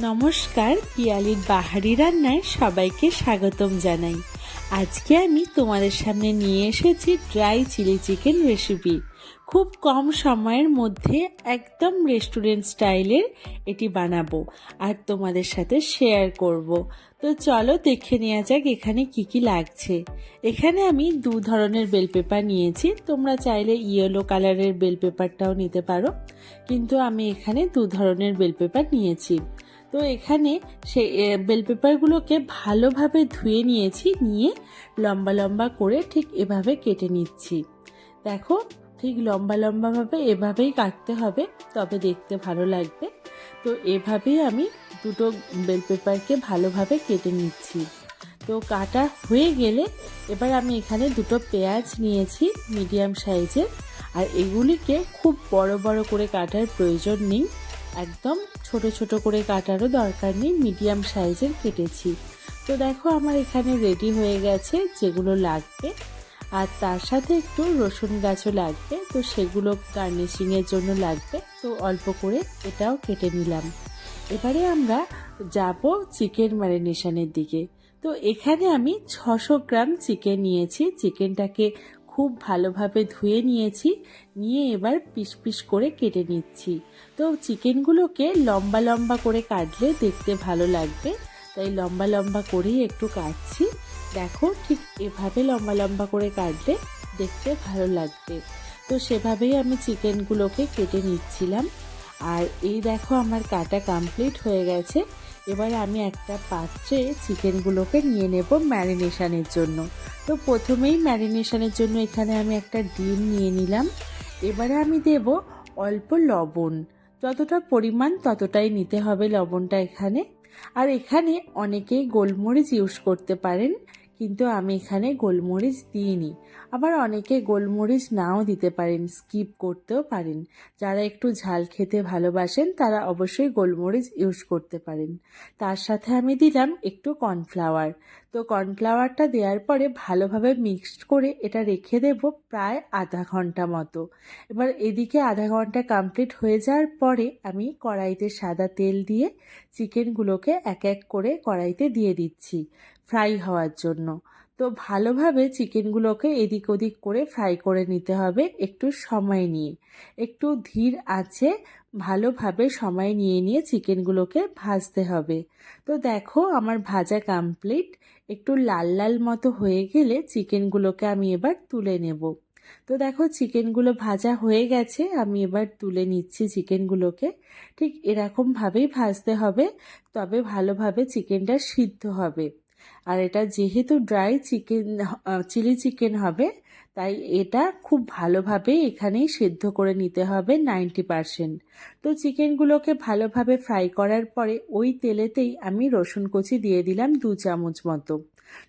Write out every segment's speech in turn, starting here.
নমস্কার, পিয়ালির বাহারি রান্নায় সবাইকে স্বাগতম জানাই। আজকে আমি তোমাদের সামনে নিয়ে এসেছি ড্রাই চিলি চিকেন রেসিপি খুব কম সময়ের মধ্যে একদম রেস্টুরেন্ট স্টাইলের এটি বানাবো আর তোমাদের সাথে শেয়ার করব। তো চলো দেখে নেওয়া যাক এখানে কি কি লাগছে। এখানে আমি দু ধরনের বেল পেপার নিয়েছি, তোমরা চাইলে ইয়েলো কালারের বেল পেপারটাও নিতে পারো। কিন্তু আমি এখানে দু ধরনের বেল পেপার নিয়েছি। তো এখানে সে বেল পেপারগুলোকে ভালোভাবে ধুয়ে নিয়েছি, নিয়ে লম্বা লম্বা করে ঠিক এভাবে কেটে নিচ্ছি। দেখো, ঠিক লম্বা লম্বাভাবে এভাবেই কাটতে হবে, তবে দেখতে ভালো লাগবে। তো এভাবেই আমি দুটো বেল পেপারকে ভালোভাবে কেটে নিচ্ছি। তো কাটা হয়ে গেলে এবার আমি এখানে দুটো পেঁয়াজ নিয়েছি, মিডিয়াম সাইজের, আর এগুলিকে খুব বড় বড় করে কাটার প্রয়োজন নেই। একদম ছোট ছোট করে কাটারও দরকার নেই মিডিয়াম সাইজের কেটেছি। তো দেখো আমার এখানে রেডি হয়ে গেছে যেগুলো লাগবে। আর তার সাথে একটু রসুন গাছও লাগবে, তো সেগুলো গার্নিশিংয়ের জন্য লাগবে। তো অল্প করে এটাও কেটে নিলাম। এবারে আমরা যাব চিকেন ম্যারিনেশনের দিকে। তো এখানে আমি ছশো গ্রাম চিকেন নিয়েছি। চিকেনটাকে খুব ভালোভাবে ধুয়ে নিয়েছি, নিয়ে এবার পিস পিস করে কেটে নিচ্ছি। তো চিকেনগুলোকে লম্বা লম্বা করে কাটলে দেখতে ভালো লাগবে। তাই লম্বা লম্বা করেই একটু কাটছি। দেখো ঠিক এভাবে লম্বা লম্বা করে কাটলে দেখতে ভালো লাগবে। তো সেভাবেই আমি চিকেনগুলোকে কেটে নিচ্ছিলাম। আর এই দেখো আমার কাটা কমপ্লিট হয়ে গেছে। এবার আমি একটা পাত্রে চিকেনগুলোকে নিয়ে নেব ম্যারিনেশানের জন্য। তো প্রথমেই ম্যারিনেশানের জন্য এখানে আমি একটা ডিম নিয়ে নিলাম। এবারে আমি দেব অল্প লবণ। যতটা পরিমাণ ততটাই নিতে হবে লবণটা এখানে। আর এখানে অনেকেই গোলমরিচ ইউজ করতে পারেন। কিন্তু আমি এখানে গোলমরিচ দিইনি। আবার অনেকে গোলমরিচ নাও দিতে পারেন, স্কিপ করতেও পারেন। যারা একটু ঝাল খেতে ভালোবাসেন, তারা অবশ্যই গোলমরিচ ইউজ করতে পারেন। তার সাথে আমি দিলাম একটু কর্নফ্লাওয়ার। তো কর্নফ্লাওয়ারটা দেওয়ার পরে ভালোভাবে মিক্সড করে এটা রেখে দেব প্রায় আধা ঘণ্টা মতো। এবার এদিকে আধা ঘণ্টা কমপ্লিট হয়ে যাওয়ার পরে আমি কড়াইতে সাদা তেল দিয়ে চিকেনগুলোকে এক এক করে কড়াইতে দিয়ে দিচ্ছি। ফ্রাই হওয়ার জন্য। তো ভালোভাবে চিকেনগুলোকে এদিক ওদিক করে ফ্রাই করে নিতে হবে একটু সময় নিয়ে। একটু ধীর আছে, ভালোভাবে সময় নিয়ে নিয়ে চিকেনগুলোকে ভাজতে হবে। তো দেখো আমার ভাজা কমপ্লিট একটু লাল লাল মতো হয়ে গেলে চিকেনগুলোকে আমি এবার তুলে নেব। তো দেখো চিকেনগুলো ভাজা হয়ে গেছে, আমি এবার তুলে নিচ্ছি চিকেনগুলোকে। ঠিক এরকমভাবেই ভাজতে হবে, তবে ভালোভাবে চিকেনটা সিদ্ধ হবে। আর এটা যেহেতু ড্রাই চিকেন চিলি চিকেন হবে, তাই এটা খুব ভালোভাবে এখানেই সেদ্ধ করে নিতে হবে নাইনটি পারসেন্ট তো চিকেনগুলোকে ভালোভাবে ফ্রাই করার পরে ওই তেলেতেই আমি রসুন কুচি দিয়ে দিলাম দু চামচ মতো।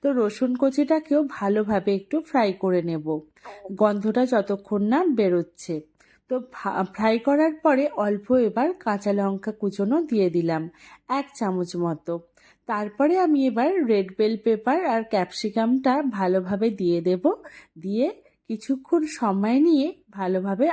তো রসুন কুচিটাকেও ভালোভাবে একটু ফ্রাই করে নেব। গন্ধটা যতক্ষণ না বেরোচ্ছে। তো ফ্রাই করার পরে অল্প এবার কাঁচা লঙ্কা কুচোনো দিয়ে দিলাম, এক চামচ মতো। তারপরে আমি এবার রেড বেল পেপার আর ক্যাপসিকামটা ভালোভাবে দিয়ে দেব। দিয়ে কিছুক্ষণ সময় নিয়ে ভালোভাবে